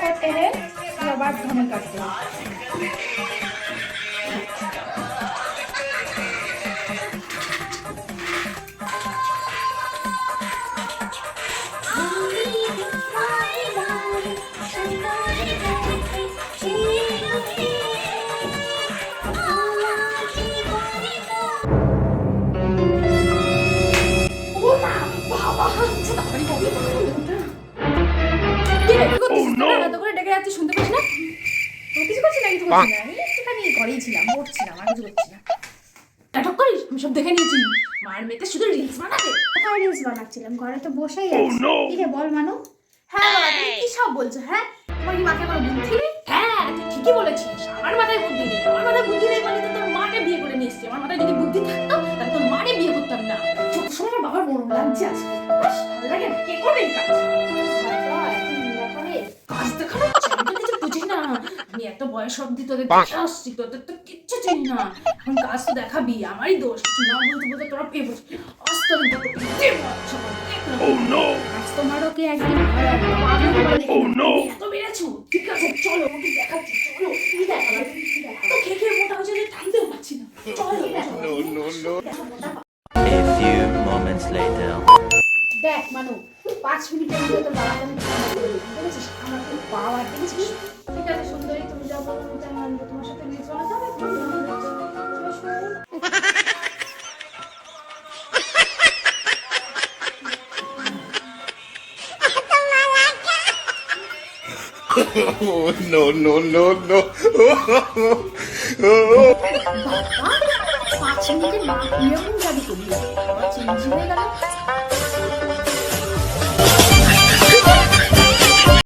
करते हैं उसके बाद धन करते हैं। করে ডেকে যাচ্ছিস, শুনতে পাচ্ছিস না? কিছু করছি না, কিছু করছি না। আমি একটুখানি ঘরেই ছিলাম, পড়ছিলাম, আর কিছু করছি না। নাটক করিস? আমি সব দেখে নিয়েছি। মার মেয়েতে শুধু রিলস বানাবে। কোথায় রিলস বানাচ্ছিলাম ঘরে তো বসেই আছি কি রে বল মানু হ্যাঁ বাবা, তুমি কি সব বলছো, হ্যাঁ? তোমার কি মাথায় কোনো বুদ্ধি নেই? হ্যাঁ, তুই ঠিকই বলেছিস। আমার মাথায় বুদ্ধি নেই। আমার মাথায় বুদ্ধি নেই মানে তো তোর মাকে বিয়ে করে নিয়ে এসেছি। আমার মাথায় যদি বুদ্ধি থাকতো, তাহলে তোর মারে বিয়ে করতাম না। সময় বাবার মরণ লাগছে আজকে। লাগে কে করবে এই কাজ? আমি এত বয়স অব্দি তোদের দেখে আসছি, তোদের তো কিচ্ছু চিনি না। এখন কাজ তো দেখাবি, আমারই দোষ। কিছু না বলতে বলতে তোরা পেয়ে বসে। দেখো, দেখ। আজ তোমারও কি একদিন দেখি। তুমি এত বেড়েছো? ঠিক আছে, চলো, আমাকে দেখাচ্ছি, চলো। কি দেখাবে কি দেখাবে এত খেয়ে খেয়ে মোটা হয়েছে যে টানতেও পারছি না। চলো, চলো। A few moments later. দেখ মানু পাঁচ মিনিটের মধ্যে তোর বাবাকে আমি করে আমার খুব পাওয়ার দেখেছিস no, no, no, no. পাঁচ মিনিটের মা এরকম জাদু তুমি চেঞ্জ হয়ে গেল